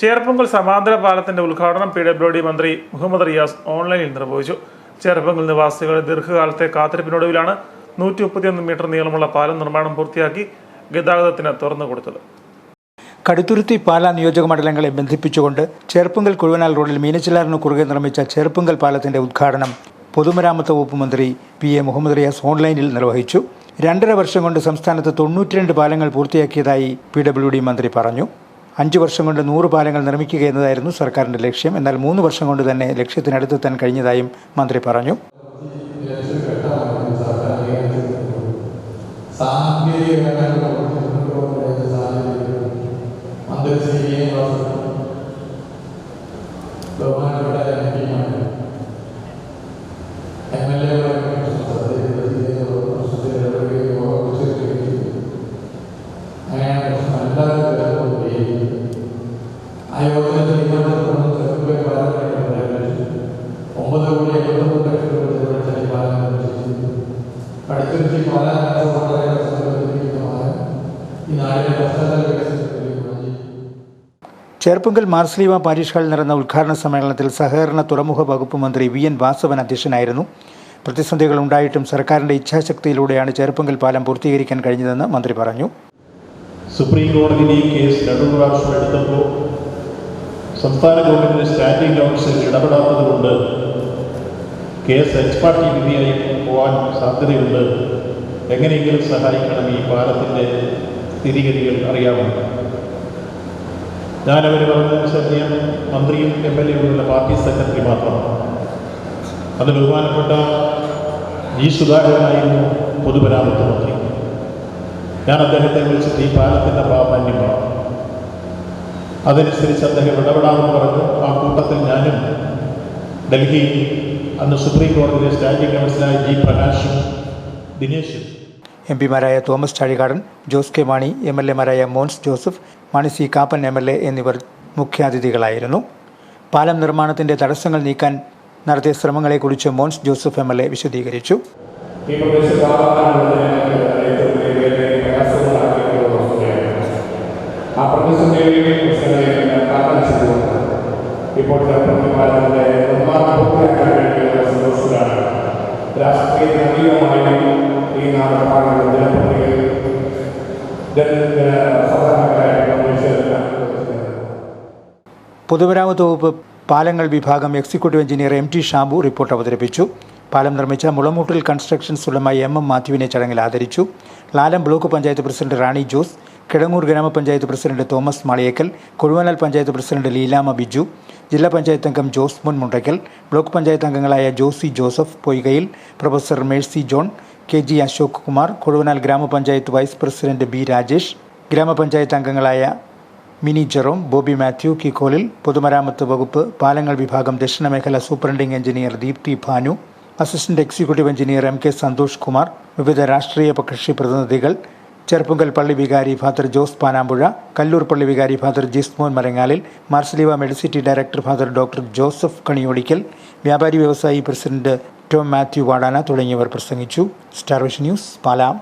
ചേർപ്പുങ്കൽ സമാന്തര പാലത്തിന്റെ ഉദ്ഘാടനം പി ഡബ്ല്യു ഡി മന്ത്രി മുഹമ്മദ് റിയാസ് ഓൺലൈനിൽ നിർവഹിച്ചു. ചേർപ്പുങ്കൽ നിവാസികളുടെ ദീർഘകാലത്തെ കാത്തിരിപ്പിനൊടുവിലാണ് നൂറ്റി മുപ്പത്തിയൊന്ന് മീറ്റർ നീളമുള്ള പാലം നിർമ്മാണം പൂർത്തിയാക്കി ഗതാഗതത്തിന് തുറന്നു കൊടുത്തത്. കടുത്തുരുത്തി പാലാ നിയോജക മണ്ഡലങ്ങളെ ബന്ധിപ്പിച്ചുകൊണ്ട് ചേർപ്പുങ്കൽ കുഴുവനാൽ റോഡിൽ മീനച്ചിലാറിന് കുറുകെ നിർമ്മിച്ച ചേർപ്പുങ്കൽ പാലത്തിന്റെ ഉദ്ഘാടനം പൊതുമരാമത്ത് വകുപ്പ് മന്ത്രി പി എ മുഹമ്മദ് റിയാസ് ഓൺലൈനിൽ നിർവഹിച്ചു. രണ്ടര വർഷം കൊണ്ട് സംസ്ഥാനത്ത് തൊണ്ണൂറ്റിരണ്ട് പാലങ്ങൾ പൂർത്തിയാക്കിയതായി പി ഡബ്ല്യു ഡി മന്ത്രി പറഞ്ഞു. അഞ്ചു വർഷം കൊണ്ട് നൂറ് പാലങ്ങൾ നിർമ്മിക്കുക എന്നതായിരുന്നു സർക്കാരിന്റെ ലക്ഷ്യം. എന്നാൽ മൂന്ന് വർഷം കൊണ്ട് തന്നെ ലക്ഷ്യത്തിനടുത്തെത്താൻ കഴിഞ്ഞതായും മന്ത്രി പറഞ്ഞു. സാങ്കേതികമായ ചേർപ്പുങ്കൽ മാർസ്ലീവ പാരീഷ് ഹാളിൽ നടന്ന ഉദ്ഘാടന സമ്മേളനത്തിൽ സഹകരണ തുറമുഖ വകുപ്പ് മന്ത്രി വി എൻ വാസവൻ അധ്യക്ഷനായിരുന്നു. പ്രതിസന്ധികൾ ഉണ്ടായിട്ടും സർക്കാരിന്റെ ഇച്ഛാശക്തിയിലൂടെയാണ് ചേർപ്പുങ്കൽ പാലം പൂർത്തീകരിക്കാൻ കഴിഞ്ഞതെന്ന് മന്ത്രി പറഞ്ഞു. സുപ്രീം കോടതിയിൽ ഈ കേസ് സംസ്ഥാന ഗവൺമെന്റിന്റെ സ്റ്റാൻഡിംഗ് കൗൺസിൽ ഇടപെടാത്തത് കൊണ്ട് കേസ് എച്ച് പാർട്ടി വിധിയായി പോകാൻ സാധ്യതയുണ്ട്. എങ്ങനെയെങ്കിലും സഹായിക്കണം ഈ പാലത്തിന്റെ സ്ഥിതിഗതികൾ അറിയാമോ? ഞാനവർ പറഞ്ഞതനുസരിച്ച് ഞാൻ മന്ത്രിയും എം എൽ എയുമുള്ള പാർട്ടി സെക്രട്ടറി മാത്രമാണ്. അത് ബഹുമാനപ്പെട്ട ജി സുധാകരനായിരുന്നു പൊതുമരാമത്ത് മന്ത്രി. ഞാൻ അദ്ദേഹത്തെ വിളിച്ചിട്ട് ഈ പാലത്തിന്റെ പ്രാധാന്യമാണ് അതനുസരിച്ച് അദ്ദേഹം ഇടപെടാമെന്ന് പറഞ്ഞു ആ കൂട്ടത്തിൽ ഞാനും ഡൽഹിയിൽ അന്ന് സുപ്രീം കോടതിയിലെ സ്റ്റാൻഡിംഗ് കൗൺസിലായ ജി പ്രകാശും ദിനേശും. M പിമാരായ Thomas Chazhikadan Jose K Mani M L എമാരായ Mons Joseph Mani C Kappan M L A എന്നിവർ മുഖ്യാതിഥികളായിരുന്നു. പാലം നിർമ്മാണത്തിന്റെ തടസ്സങ്ങൾ നീക്കാൻ നടത്തിയ ശ്രമങ്ങളെക്കുറിച്ച് Mons Joseph M L A വിശദീകരിച്ചു. ഇപ്പോൾ നിർമ്മാണം പൂർത്തിയാക്കാൻ സന്തോഷത്തിലാണ് രാഷ്ട്രീയ നവീനമായി ഈ മനുഷ്യരെല്ലാം പൊതുമരാമത്ത് വകുപ്പ് പാലങ്ങൾ വിഭാഗം executive engineer M T Shambu report അവതരിപ്പിച്ചു. പാലം നിർമ്മിച്ച മുളമൂട്ടിൽ കൺസ്ട്രക്ഷൻസ് ഉടമ എം എം മാത്യുവിനെ ചടങ്ങിൽ ആദരിച്ചു. ലാലം ബ്ലോക്ക് പഞ്ചായത്ത് പ്രസിഡന്റ് റാണി ജോസ് കിടങ്ങൂർ ഗ്രാമപഞ്ചായത്ത് പ്രസിഡന്റ് തോമസ് മാളിയേക്കൽ കൊഴുവനാൽ പഞ്ചായത്ത് പ്രസിഡന്റ് ലീലാമ ബിജു ജില്ലാ പഞ്ചായത്ത് അംഗം ജോസ് മുൻ മുണ്ടയ്ക്കൽ ബ്ലോക്ക് പഞ്ചായത്ത് അംഗങ്ങളായ Josy Joseph Poykayil professor Mercy John K G Ashok Kumar Kozhuvanal ഗ്രാമപഞ്ചായത്ത് വൈസ് പ്രസിഡന്റ് ബി രാജേഷ് ഗ്രാമപഞ്ചായത്ത് അംഗങ്ങളായ മിനി ജെറോം ബോബി മാത്യു കിക്കോലിൽ പൊതുമരാമത്ത് വകുപ്പ് പാലങ്ങൾ വിഭാഗം ദക്ഷിണ മേഖല superintending engineer Deepthi Bhanu assistant executive engineer M K Santhosh Kumar വിവിധ രാഷ്ട്രീയ പ്രതിനിധികൾ ചെറുപ്പുങ്കൽ പള്ളി വികാരി ഫാദർ ജോസ് പാനാമ്പുഴ കല്ലൂർ പള്ളി വികാരി father Jismon Marangalil Marsleeva medicity director father doctor Joseph Kaniyodickal വ്യാപാരി വ്യവസായി പ്രസിഡന്റ് ടോം മാത്യു വാടാന തുടങ്ങിയവർ പ്രസംഗിച്ചു. Star vision news Pala.